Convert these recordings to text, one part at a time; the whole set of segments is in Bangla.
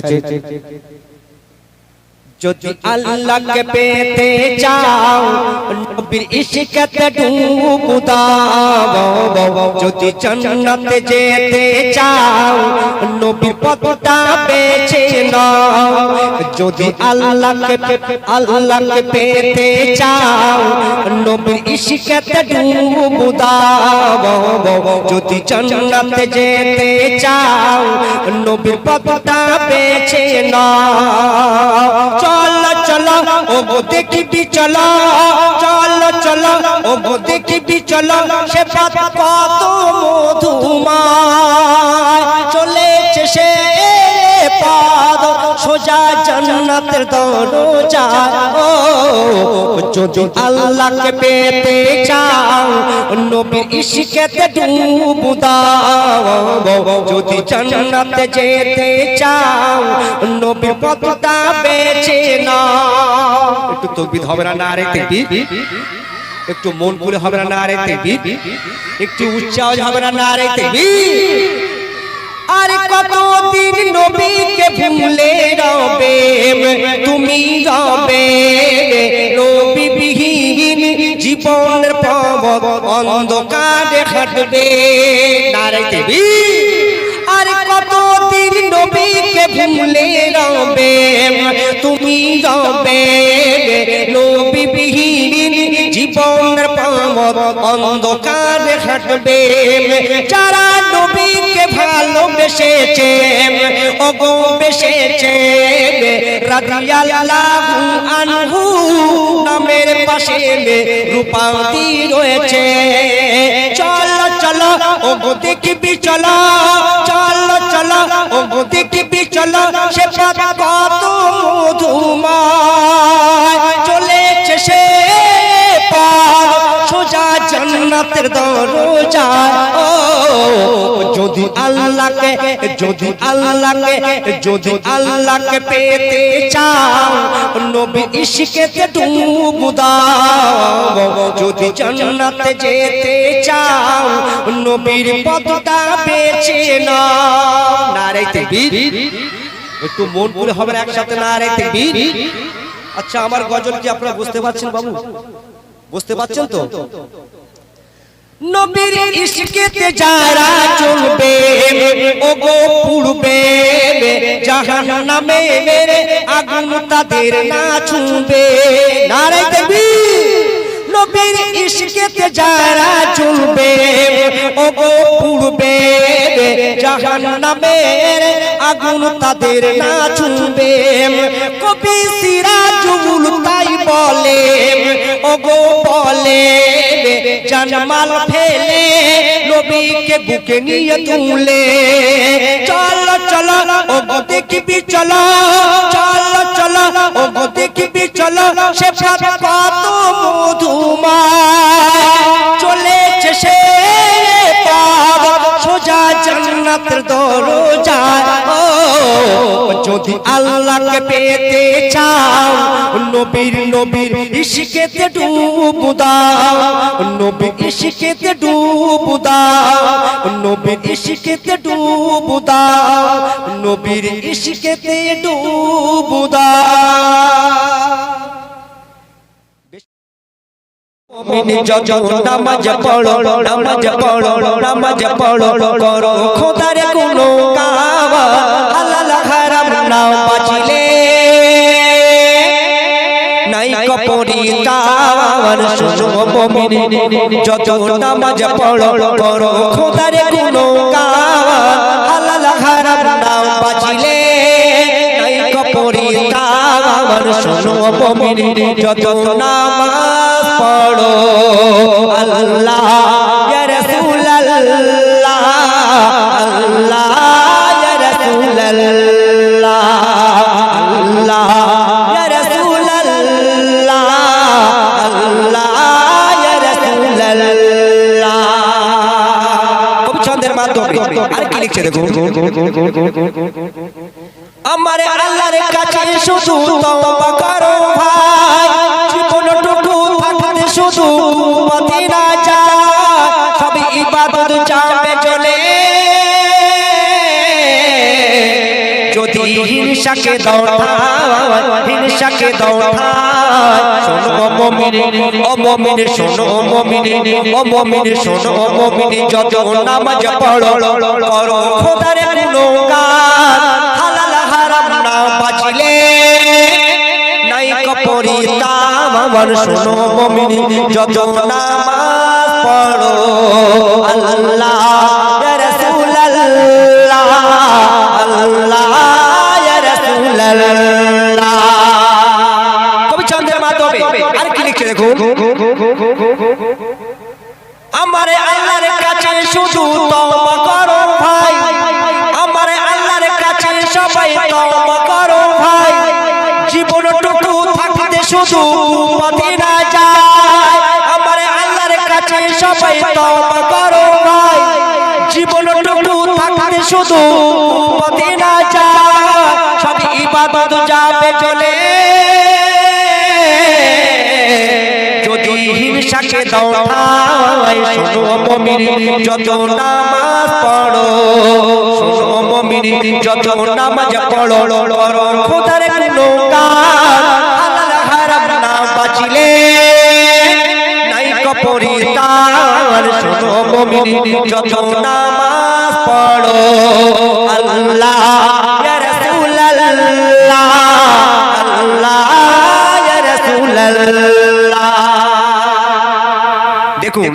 লিচে যদি আল্লাহকে পেতে চাও নবীর ইশকতে ডুব দাও। যদি জান্নাতে যেতে চাও নবীর পথটা বেছে নাও। যদি আল্লাহকে আল্লাহকে পেতে চাও নবীর ইশকতে ডুব দাও। যদি জান্নাতে যেতে চাও নবীর পথটা বেছে নাও। চল চলা, ও দেখিবি চল। চল চল, ও দেখিবি চল, সে পাত কত মধুমা। চলে সোজা জান্নাতের দরজা। ও যদি আল্লাহকে পেতে চাও, নবী ইশকেতে ডুব দাও। যদি জান্নাতে যেতে চাও, নবী পথটা বেছে নাও। একটু তকবির হবে না না তেকবির একটু মন খুলে হবে না না তেকবির একটু উচ্চাওয়াজ হবে না না তেকবির আর কতদিন নবীকে ভুলে রবে? তুমি রবে নবী বিহীন জীবনের পবন অন্ধকারে হাঁটবে নারাইতে আর কতদিন নবীকে ভুলে রবে? তুমি রবে নবী বিহীন জীবনের পবন অন্ধকারে হাঁটবে। যারা নবীকে ভালোবেসেছে ওগো বেসেছে। রাদিয়াল্লাহু আনহু নামের পাশে রূপাতি রয়েছে। চল চল, ওগো দেখবি, চল চল চল, ওগো দেখবি। জান্নাতের দরজা। ও, যদি আল্লাহকে যদি আল্লাহকে যদি আল্লাহকে পেতে চাও, নবী ইশকেতে ডুব দাও। যদি জান্নাতে যেতে চাও, নবীর পথটা বেছে নাও। নারে তাকবীর। একটু মন করে হবে একসাথে নারে তাকবীর। আচ্ছা আমার গজল কি আপনারা বুঝতে পারছেন বাবু? বুঝতে পারছেন তো? নবীর ইশকেতে যারা চলবে ও গো পুড়বে জাহান্নামে মেরে আগুন তাদের না ছুঁবে। নারে দেবী নবীর ইশকেতে যারা চলবে ও গো পুড়বে জাহান্নামে আগুন তাদের না ছুঁবে। কবি সিরাজুল তাই বলে ও গো বলে জানমাল ফেলে নবীকে বুকে নিয়ে তুলে। চল চল, ও গো দেখবি, চল চল চল, ও গো দেখবি, চল, সে কত মধুমা চলেছে সে পাব সোজা জান্নাতের দরজা। যদি আল্লাহকে পেতে চাও, নবীর নবীর ইশকেতে ডুব নবীর ইশকেতে ডুব নবীর ইশকেতে ডুব নবীর ইশকেতে ডুব নামাজ পড়ো নামাজ পড়ো নামাজ পড়ো, করো। খোদারে কোনো মুমিন যত নামাজ পড়ো করো খোদারে কোনো কাওয়া হালাল হারাম না বাঁচিলে নাই কপরি কাওয়ার শুনো যত নামাজ পড়ো, আল্লাহ আল্লাহ রাসূলুল্লাহ। ছন্দের মাধ্যমে। আর কি লিখছে দেখো আমার আল্লাহর কাছে শুধু তওবা করো ভাই। জীবনটুকু থাকতে শুধু মদিনা যা সব ইবাদত যাবে শোনো মমিনে যত নামাজ পড়ো করো। খোদার গুণগান, হালাল হারাম না বাঁচলে। নাই কপরি তাম আমার শোনো মমিনি, যত নামাজ পড়ো। আল্লাহ রাসূলুল্লাহ আল্লাহ। ঠাঁই শোনো মমিনি, যত নামাজ পড়ো, শোনো মমিনি, যত নামাজ পড়ো খোদার হালাল হারাম না বাঁচিলে নাই কপরি তার। শোনো মমিনি, যত নামাজ পড়ো, আল্লাহ আল্লাহ, ইয়া রাসূলুল্লাহ।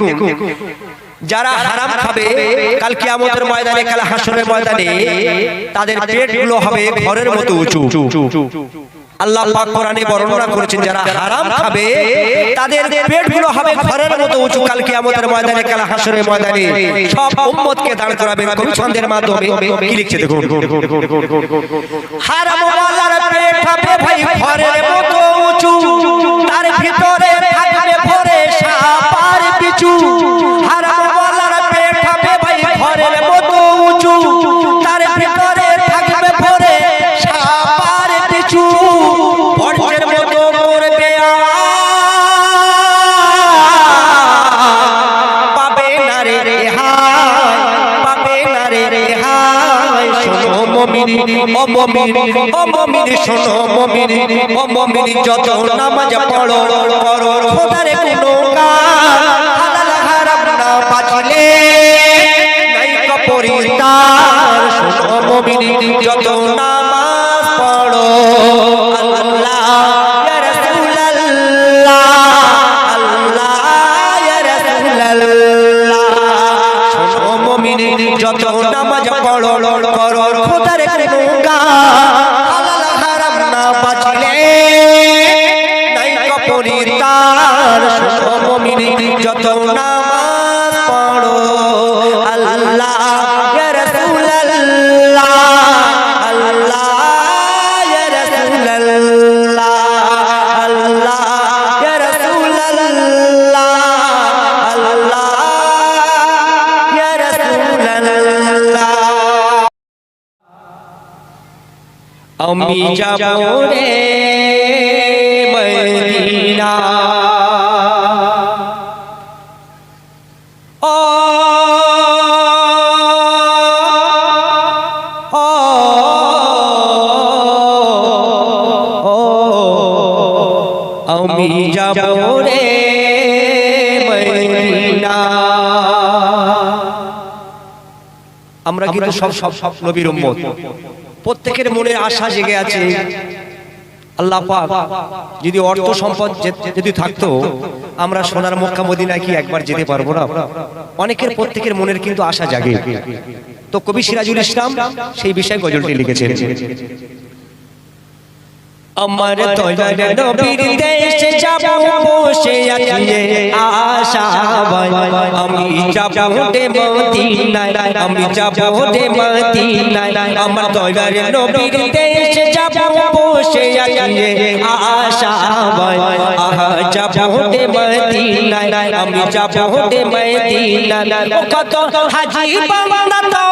দেখুন যারা হারাম খাবে কাল কিয়ামতের ময়দানে কাল ময়দানে তাদের পেটগুলো হবে ঘরের মতো উঁচু আল্লাহ পাক কোরআনে বর্ণনা করেছেন যারা হারাম খাবে তাদের পেটগুলো হবে ঘরের মতো উঁচু কাল কিয়ামতের ময়দানে কাল হাসরের ময়দানে সব উম্মতকে দাঁড় করাবেন কবি ছন্দের মাধ্যমে কি লিখছে দেখুন হারাম ওয়ালার পেট হবে ভাই ঘরের মমিনি ও মমিনি ও মমিনি শোনো মমিনি ও মমিনি, যত নামাজ পড়ো করো খোদার গুণগান হালাল হারাম যত নামাজ পড়ো আমি যাব রে মদিনা। ও ও আমি যাব রে মদিনা। আমরা কিন্তু সব সব সব নবীর উম্মত। প্রত্যেকের মনে আশা জেগে আছে। আল্লাহ পাক যদি অর্থ সম্পদ যদি থাকতো আমরা সোনার মক্কা মদিনা কি একবার যেতে পারব না? অনেকের প্রত্যেকের মনের কিন্তু আশা জাগে। তো কবি সিরাজুল ইসলাম সেই বিষয়ে গজলটি লিখেছেন। আমার তৈরি নবীর দেশে যাব বসে আছে আশা আমি যাব রে মদিনায় আমি যাব রে মদিনায় আমার তৈরি নবীর দেশে যাব বসে আছে আশা আহা যাব রে মদিনায় আমি যাব রে মদিনায় ও কত হাজি বান্দা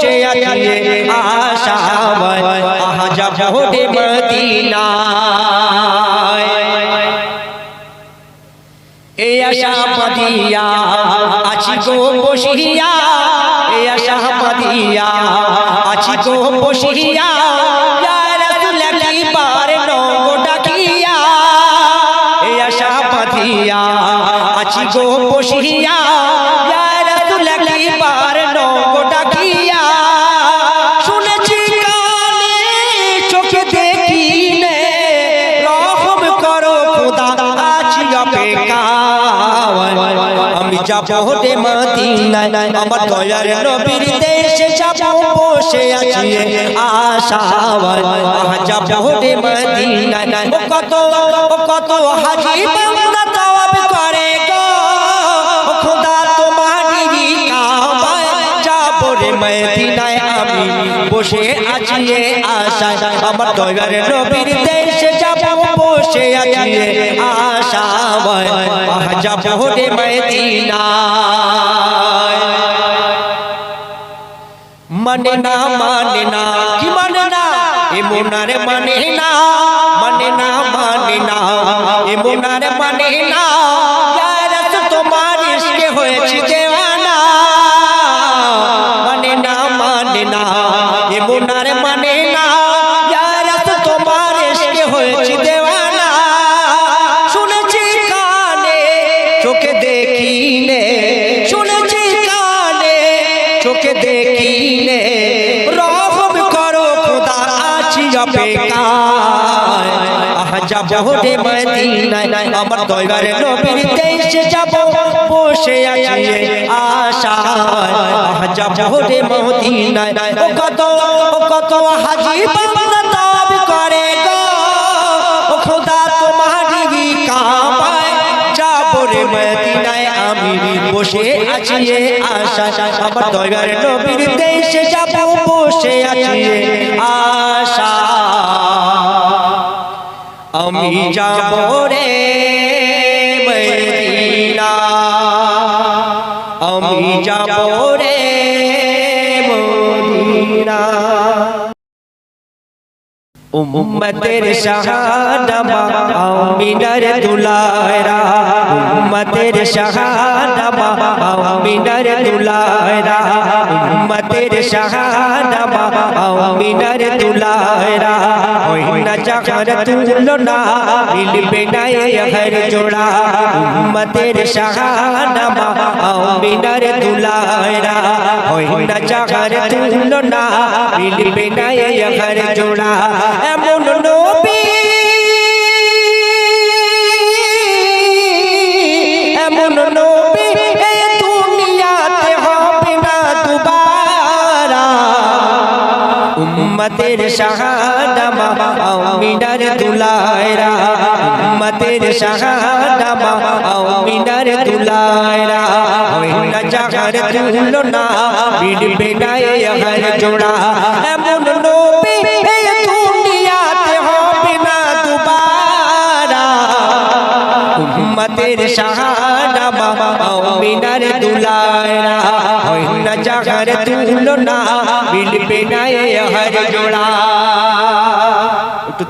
বসে আছি আশা আহা যাব রে মদিনায়। এই আশা পাদিয়া আছি গো বসিয়া। এই আশা পাদিয়া আছি গো বসিয়া। আছি গো বসিয়া। যাব রে মদিনায় আমার দয়ার নবীর দেশে যাব বসে আছি আশায় আহ যাব রে মদিনায়। ও কত ও কত হাজি বান্দা তওয়াব করে গো। খোদা তোমারি কাবায় যাব রে মদিনায়। আমি বসে আছি আশায়। আমার দয়ার নবীর দেশে বসে আছি আহ যাব রে মদিনায়। মানে না মানে না, কি মানে না? এমনারে মোনারে মানে না মানে না মানে না। এমনারে মোনারে মানে না। আহ যাব রে মদিনায় আমার দয়ার নবীর দেশে যাব বসে আছি আশায় যাব মদিনায় ও কত ও কত হাজি বান্দা তওয়াব করে গো। ও খোদা তোমারি কাবায়। যাব রে মদিনায় আমি বসে আছি আশা আমার দয়ার নবীর দেশে যাব বসে আছি আশা আমি যাব রে মদিনা। আমি যাব রে মদিনা। উম্মতের শাহাদামা আমিনার দুলায়রা। উম্মতের শাহাদামা আমিনার দুলায়রা। উম্মতের শাহাদামা আমিনার দুলায়রা। ওই না চাকার তুলনা মিলবে না হর জোড়া উম্মতের শাহাদামা আমিনার দুলায়রা ওই না চাকার তুলনা মিলবে না হর জোড়া এমন নবী এমন নবী এই দুনিয়াতে হবে না দুবারা উম্মতের শাহাদামা আমিনার দুলায়রা, উম্মতের শাহাদামা আমিনার দুলায়রা। ওই না তুলনা বিড়বে না হর জোড়া। এমন নবী এই দুনিয়াতে হবে না দুবারা। উম্মতের শাহাদামা আমিনার দুলায়রা, ওই না জাগার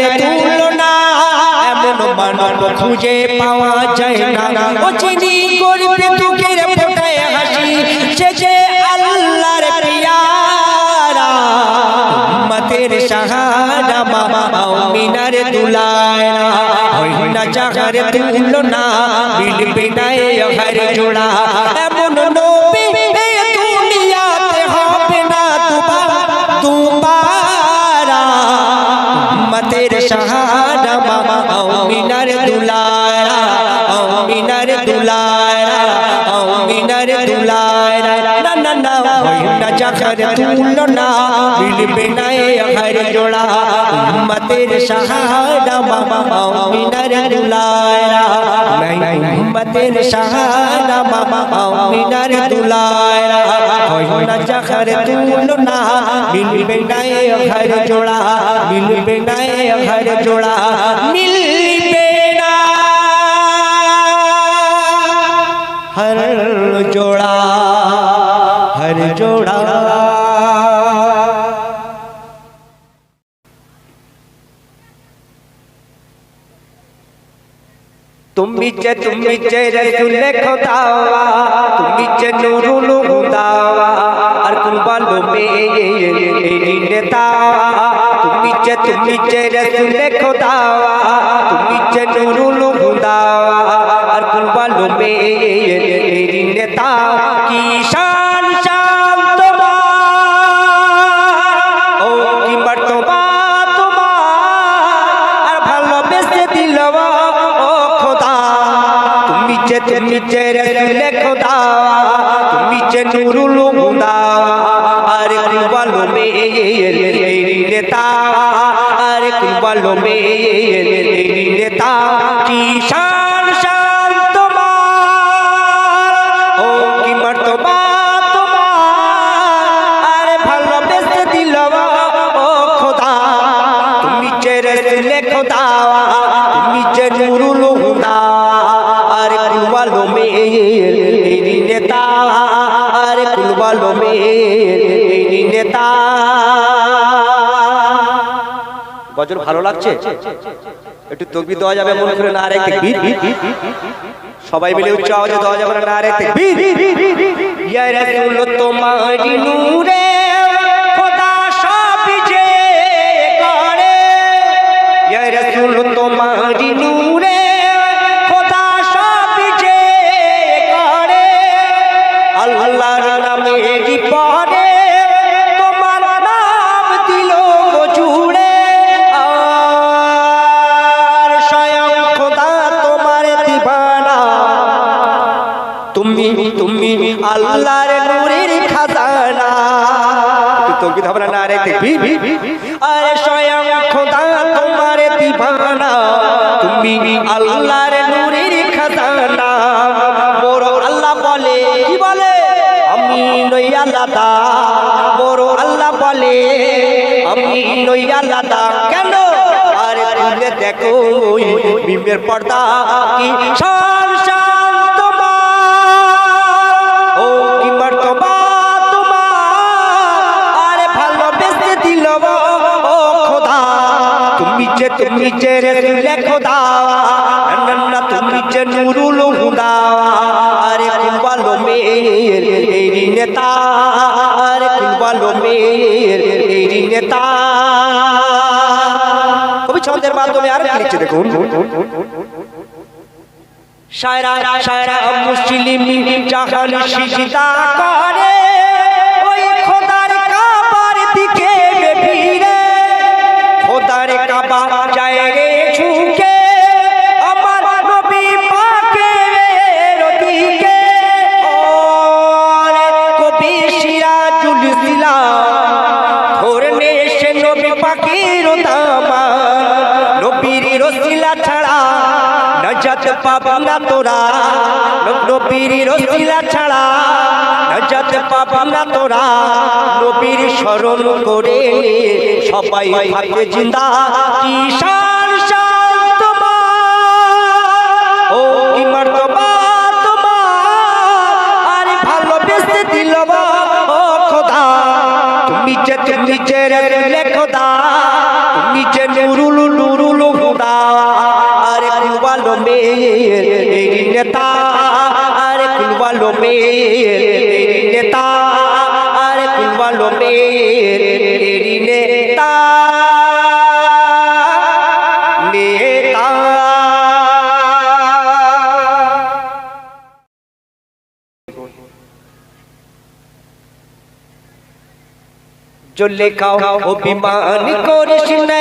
যার তুলনা এমন মানব খুঁজে পাওয়া যায় না। ও চিনি করবে তোকে ফোটায় হাসি সে যে আল্লাহর পিয়ারা। মাতের সাহারা বাবা মিনার দুলায়রা না চাহার তুলনা বিল পিটায় হর জোড়া। চাকার তুলনা মিলবে না হর জোড়া উম্মতের সাহারা মামা আমিনার দুলারা উম্মতের সাহারা মামা আমিনার দুলারা হয় না চাকার তুলনা মিলবে না হর জোড়া মিলবে না হর জোড়া মিলবে না হর জোড়া হর জোড়া তুমি যে তুমি যে রসুল খোদাওয়া তুমি যে নুরুল হুদাওয়া আর কুরবানো মে নেতাওয়া তুমি যে তুমি যে রসুল খোদাওয়া তুমি যে নুরুল হুদাওয়া আর কুরবানো মে নেতা কি শান শান গজল ভালো লাগছে একটু তকবি দেওয়া যাবে মনে করে না সবাই মিলে উচ্চ আওয়াজে দেওয়া যাবে না রে তাকবীর ইয়া রাসূল তোমারি নূরে সব যে করে ইয়া তুমি তুমি আল্লাহর নূরের খাজানা। তো কি ধবরা না রে দেখবি আরে স্বয়ং খোদা তোমার দিবানা। তুমি আল্লাহর নূরের খাজানা। মোর আল্লাহ বলে, কি বলে? আমি নই আলাদা। মোর আল্লাহ বলে, আমি নই আলাদা। কেন? আরে তুলে দেখো বিমের পর্দা কি তুমি যে রসুলে খোদা। না তুমি যে নুরুল আরে কুলবালো মের এই নেতা। আরে কুলবালো মের এই নেতা। কবি ছন্দের মাধ্যমে লিখছে দেখুন? মুসলিম, জাহান করে পাবি তোরা, নবীর রসিলা ছাড়া নজাত পাবি তোরা। নবীর স্মরণ করে সবাই থাকে জিন্দা। কি শান শান তোমার? ও মর্তবা তোমার? তুমি যে রে চলে খাও অভিমান করিস না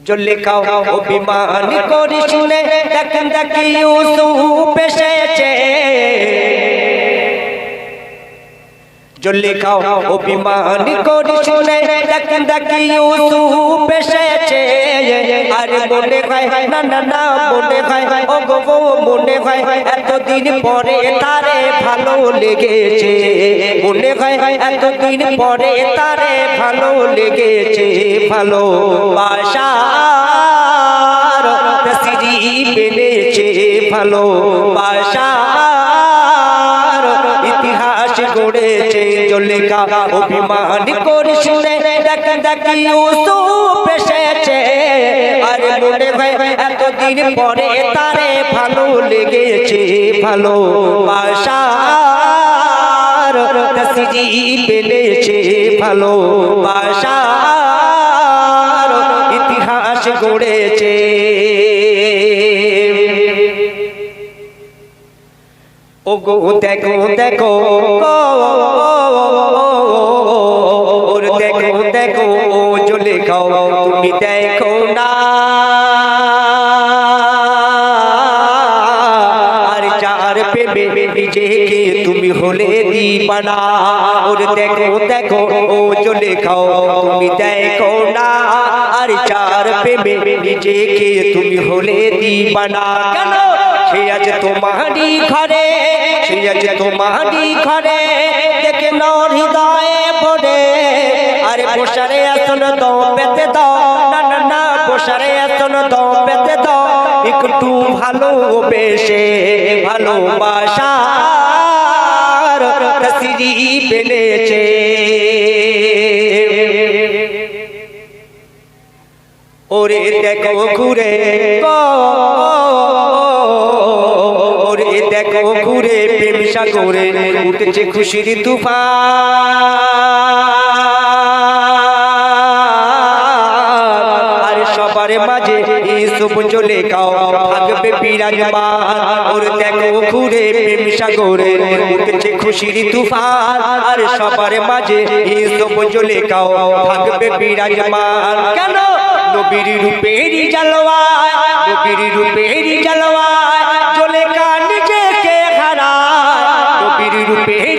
জলে খাও অভিমান করিস না দেখেন দেখি ইউসুফ এসেছে জলে খাও, অভিমান করিস না দেখেন দেখি ইউসুফ এসেছে। আরে মনে হয়, না না না, মনে হয় ও গো গো মনে হয়, এতদিন পরে তারে ভালো লেগেছে। মনে হয়, এতদিন পরে তারে ভালো লেগেছে। ভালো বাসার তসরি পেলেছে ভালো বাসার জলেকা অভিমান করে শুনে দেখ দেখি এসেছে। আরে মনে পরে তারে ভালো লেগেছে, ভালো পেলেছে, ভালো ইতিহাস গড়েছে। ও গো দেখো দেখো দিবানা ওর দেখো দেখো ও চলে খাও, তুমি দেখো না। আর চার পেবে নিজেকে তুমি হলে দিবানা। কেন? সে আছে তোমারই ঘরে, সে আছে তোমারই ঘরে। দেখে নর হৃদয়ে পড়ে। আরে বসারে আসন তো পেতে দাও। না না না বসারে আসন তো পেতে দাও। একটু ভালো বেশে ভালোবাসার তসরি পেলেছে ওরে দেখো ঘুরে ওরে দেখো ঘুরে প্রেম সাগরে উঠেছে খুশির তুফান ইসুফ চলে গাও। থাকবে বিরাজমান। ওর দেখো ঘুরে প্রেম সাগরে। উঠেছে খুশির তুফান। আর সবার মাঝে ইসুফ চলে গাও। থাকবে বিরাজমান। কেন? নবীর রূপেরই জালওয়ায় নবীর রূপেরই জালওয়ায় চলে কান নিজেকে হারায়। নবীর রূপেরই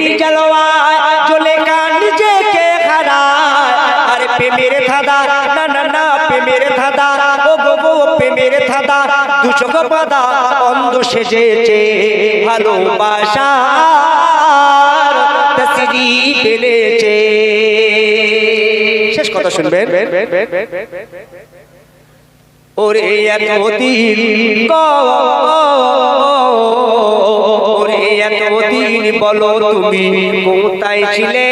প্রেমের ধাঁধা, দুচোখ বাঁধা, অন্ধ সেজেছে ভালোবাসার তসরি শেষ কথা শুনবেন। ওরে এতদিন ওরে এতদিন বলো তুমি কোথায় ছিলে?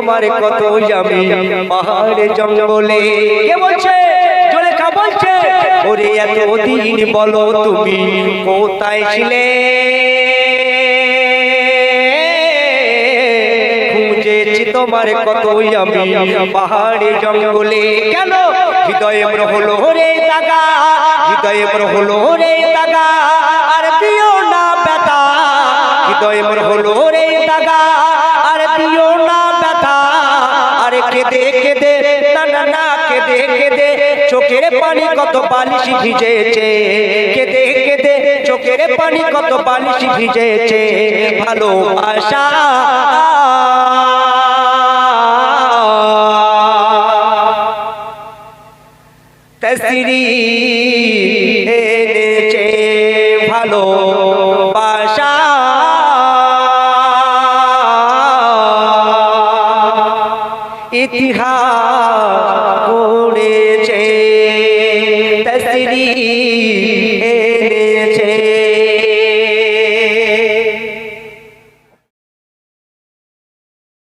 তোমার কত আমি পাহাড়ে জঙ্গলে। কে বলছে? জলে কা বলছে? ওরে এতদিন বলো তুমি, কোথায় ছিলে? তোমার কত আমি পাহাড়ে জঙ্গলে। কেন? হৃদয়ে হলো রে দাগা হৃদয়ে হলো রে দাগা আর দিও না ব্যথা, হৃদয়ে হলো রে দাগা পানি কত বালিশি ভিজেছে। কেঁদে কেঁদে চোখের পানি কত বালিশি ভিজেছে। ভালো আশা। তসরি